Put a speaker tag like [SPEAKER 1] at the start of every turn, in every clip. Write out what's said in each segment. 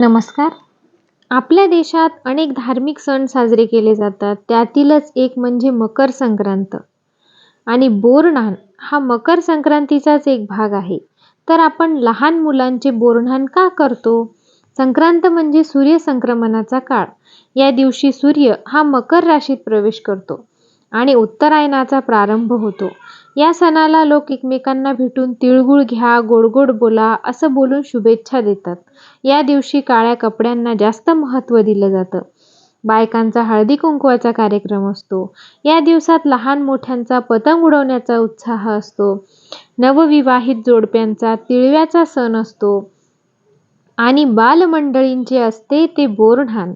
[SPEAKER 1] नमस्कार. आपल्या देशात अनेक धार्मिक सण साजरे केले जातात. त्यातीलच एक म्हणजे मकर संक्रांत. आणि बोरनान हा मकर संक्रांतीचाच एक भाग आहे. तर आपण लहान मुलांचे बोरनान का करतो? संक्रांत म्हणजे सूर्य संक्रमणाचा काळ. या दिवशी सूर्य हा मकर राशीत प्रवेश करतो. आणि उत्तरायणाचा प्रारंभ होतो. या सणाला लोक एकमेकांना भेटून तिळगुळ घ्या गोड गोड बोला असं बोलून शुभेच्छा देतात. या दिवशी काळ्या कपड्यांना जास्त महत्त्व दिलं जातं. बायकांचा हळदी कुंकवाचा कार्यक्रम असतो. या दिवसात लहान मोठ्यांचा पतंग उडवण्याचा उत्साह असतो. नवविवाहित जोडप्यांचा तिळव्याचा सण असतो. आणि बालमंडळींचे असते ते बोरढाण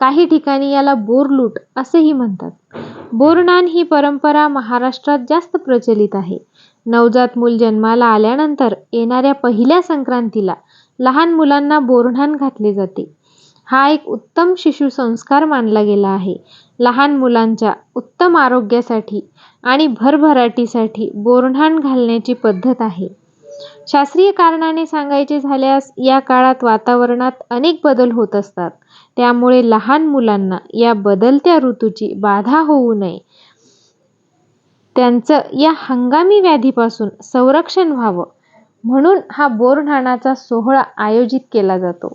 [SPEAKER 1] काही ठिकाणी याला बोरलूट असेही म्हणतात. बोरनान ही परंपरा महाराष्ट्रात जास्त प्रचलित आहे. नवजात मूल जन्माला आल्यानंतर येणाऱ्या पहिल्या संक्रांतीला लहान मुलांना बोरणान घातले जाते. हा एक उत्तम शिशु संस्कार मानला गेला आहे. लहान मुलांच्या उत्तम आरोग्यासाठी आणि भरभराटीसाठी बोरणान घालण्याची पद्धत आहे. शास्त्रीय कारणाने सांगायचे झाल्यास या काळात वातावरणात अनेक बदल होत असतात. त्यामुळे लहान मुलांना या बदलत्या ऋतूची बाधा होऊ नये. त्यांचं या हंगामी व्याधीपासून संरक्षण व्हावं. म्हणून हा बोरनाणाचा सोहळा आयोजित केला जातो.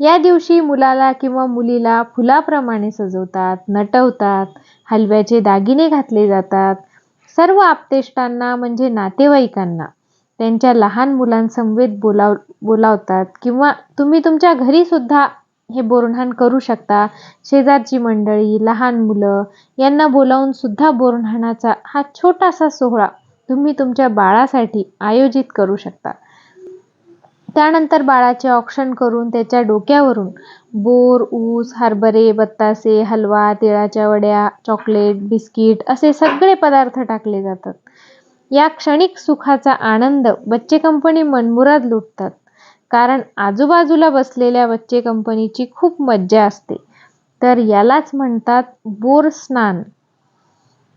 [SPEAKER 1] या दिवशी मुलाला किंवा मुलीला फुलाप्रमाणे सजवतात नटवतात हलव्याचे दागिने घातले जातात. सर्व आपतेष्टांना म्हणजे नातेवाईकांना. त्यांच्या लहान मुलांसमवेत बोलाव बोलावतात किंवा तुम्ही तुमच्या घरी सुद्धा हे बोरन्हाण करू शकता. शेजारची मंडळी लहान मुलं यांना बोलावून सुद्धा बोरन्हाणाचा हा छोटासा सोहळा तुम्ही तुमच्या बाळासाठी आयोजित करू शकता. त्यानंतर बाळाचे औक्षण करून त्याच्या डोक्यावरून बोर ऊस हरभरे बत्तासे हलवा तिळाच्या वड्या चॉकलेट बिस्किट असे सगळे पदार्थ टाकले जातात. या क्षणिक सुखाचा आनंद बच्चे कंपनी मनमुराद लुटतात. कारण आजूबाजूला बसलेल्या बच्चे कंपनीची खूप मज्जा असते. तर यालाच म्हणतात बोर स्नान.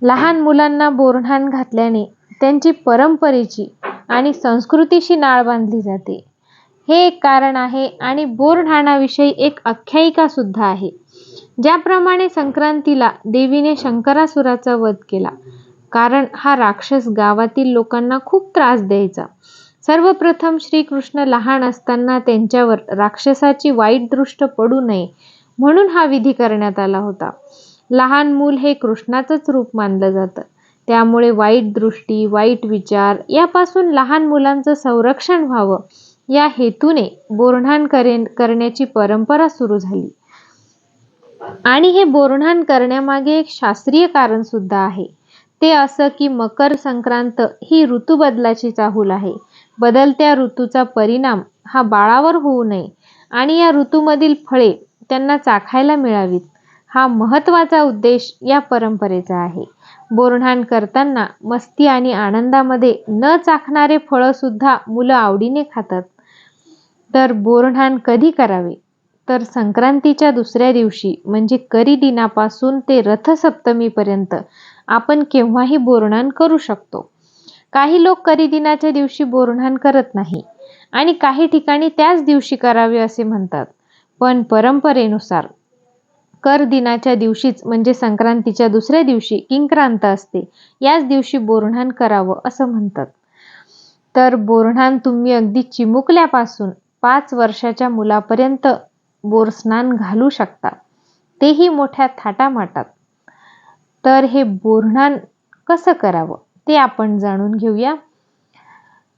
[SPEAKER 1] लहान मुलांना बोरणान घातल्याने त्यांची परंपरेची आणि संस्कृतीशी नाळ बांधली जाते. हे एक कारण आहे आणि बोरढाणाविषयी एक आख्यायिका सुद्धा आहे. ज्याप्रमाणे संक्रांतीला देवीने शंकरासुराचा वध केला. कारण हा राक्षस गावातील लोकांना खूप त्रास द्यायचा. सर्वप्रथम श्रीकृष्ण लहान असताना त्यांच्यावर राक्षसाची वाईट दृष्ट पडू नये म्हणून हा विधी करण्यात आला होता. लहान मूल हे कृष्णाचंच रूप मानलं जातं. त्यामुळे वाईट दृष्टी वाईट विचार यापासून लहान मुलांचं संरक्षण व्हावं. या हेतूने बोरणान करेन करण्याची परंपरा सुरू झाली. आणि हे बोरणान करण्यामागे एक शास्त्रीय कारण सुद्धा आहे. ते असं की मकर संक्रांत ही ऋतुबदलाची चाहूल आहे. बदलत्या ऋतूचा परिणाम हा बाळावर होऊ नये आणि या ऋतूमधील फळे त्यांना चाखायला मिळावीत. हा महत्त्वाचा उद्देश या परंपरेचा आहे. बोरणान करताना मस्ती आणि आनंदामध्ये न चाखणारे फळंसुद्धा मुलं आवडीने खातात. तर बोरणान कधी करावे? तर संक्रांतीच्या दुसऱ्या दिवशी म्हणजे करी दिनापासून ते रथसप्तमीपर्यंत आपण केव्हाही बोरणान करू शकतो. काही लोक करी दिनाच्या दिवशी बोरणान करत नाही आणि काही ठिकाणी त्याच दिवशी करावे असे म्हणतात. पण परंपरेनुसार कर दिनाच्या दिवशीच म्हणजे संक्रांतीच्या दुसऱ्या दिवशी किंक्रांत असते याच दिवशी बोरणान करावं असं म्हणतात. तर बोरणान तुम्ही अगदी चिमुकल्यापासून पाच वर्षाच्या मुलापर्यंत बोरस्नान घालू शकता. तेही मोठ्या थाटामाटात. तर हे बोरणान कसं करावं ते आपण जाणून घेऊया.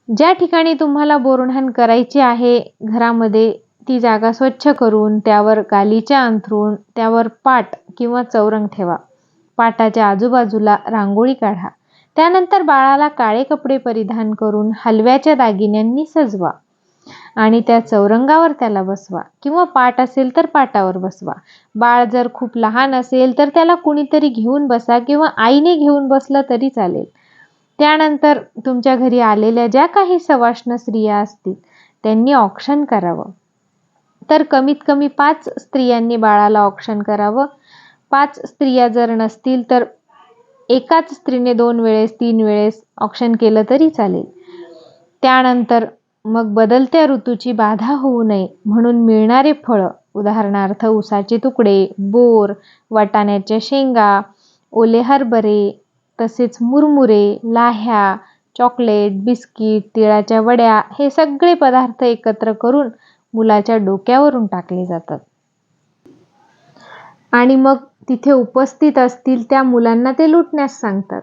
[SPEAKER 1] ज्या ठिकाणी तुम्हाला बोरणान करायचे आहे घरामध्ये ती जागा स्वच्छ करून त्यावर गालीच्या अंथरून त्यावर पाट किंवा चौरंग ठेवा. पाटाच्या आजूबाजूला रांगोळी काढा. त्यानंतर बाळाला काळे कपडे परिधान करून हलव्याच्या दागिन्यांनी सजवा. आणि त्या चौरंगावर त्याला बसवा. किंवा पाट असेल तर पाटावर बसवा. बाळ जर खूप लहान असेल तर त्याला कुणीतरी घेऊन बसा किंवा आईने घेऊन बसलं तरी चालेल. त्यानंतर तुमच्या घरी आलेल्या ज्या काही सवाष्ण स्त्रिया असतील त्यांनी ऑक्शन करावं. तर कमीत कमी पाच स्त्रियांनी बाळाला ऑक्शन करावं. पाच स्त्रिया जर नसतील तर एकाच स्त्रीने दोन वेळेस तीन वेळेस ऑप्शन केलं तरी चालेल. त्यानंतर मग बदलत्या ऋतूची बाधा होऊ नये म्हणून मिळणारे फळं उदाहरणार्थ ऊसाचे तुकडे बोर वाटाण्याच्या शेंगा ओले हरभरे तसेच मुरमुरे लाह्या चॉकलेट बिस्किट तिळाच्या वड्या हे सगळे पदार्थ एकत्र करून मुलाच्या डोक्यावरून टाकले जातात. आणि मग तिथे उपस्थित असतील त्या मुलांना ते लुटण्यास सांगतात.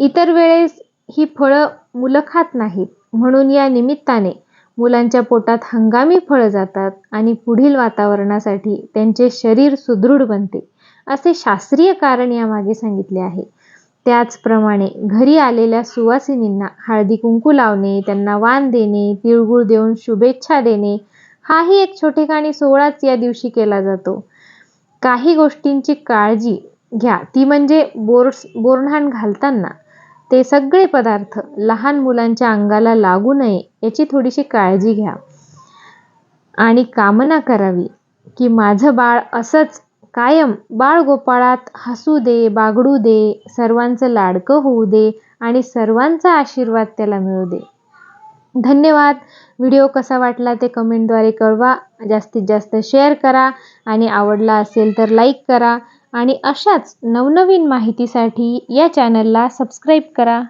[SPEAKER 1] इतर वेळेस ही फळं मुलं खात नाहीत. म्हणून या निमित्ताने मुलांच्या पोटात हंगामी फळं जातात आणि पुढील वातावरणासाठी त्यांचे शरीर सुदृढ बनते असे शास्त्रीय कारण यामागे सांगितले आहे. त्याचप्रमाणे घरी आलेल्या सुवासिनींना हळदी कुंकू लावणे त्यांना वाण देणे तिळगुळ देऊन शुभेच्छा देणे हाही एक छोटेखानी सोहळाच या दिवशी केला जातो. काही गोष्टींची काळजी घ्या. ती म्हणजे बोर्स बोरन्हाण घालताना ते सगळे पदार्थ लहान मुलांच्या अंगाला लागू नये याची थोडीशी काळजी घ्या. आणि कामना करावी की माझं बाळ असंच कायम बाळ गोपाळात हसू दे बागडू दे सर्वांचं लाडकं होऊ दे आणि सर्वांचा आशीर्वाद त्याला मिळू दे. धन्यवाद. व्हिडिओ कसा वाटला ते कमेंटद्वारे कळवा. जास्तीत जास्त शेअर करा आणि आवडला असेल तर लाईक करा. आणि अशाच नवनवीन माहितीसाठी या चॅनलला सबस्क्राईब करा.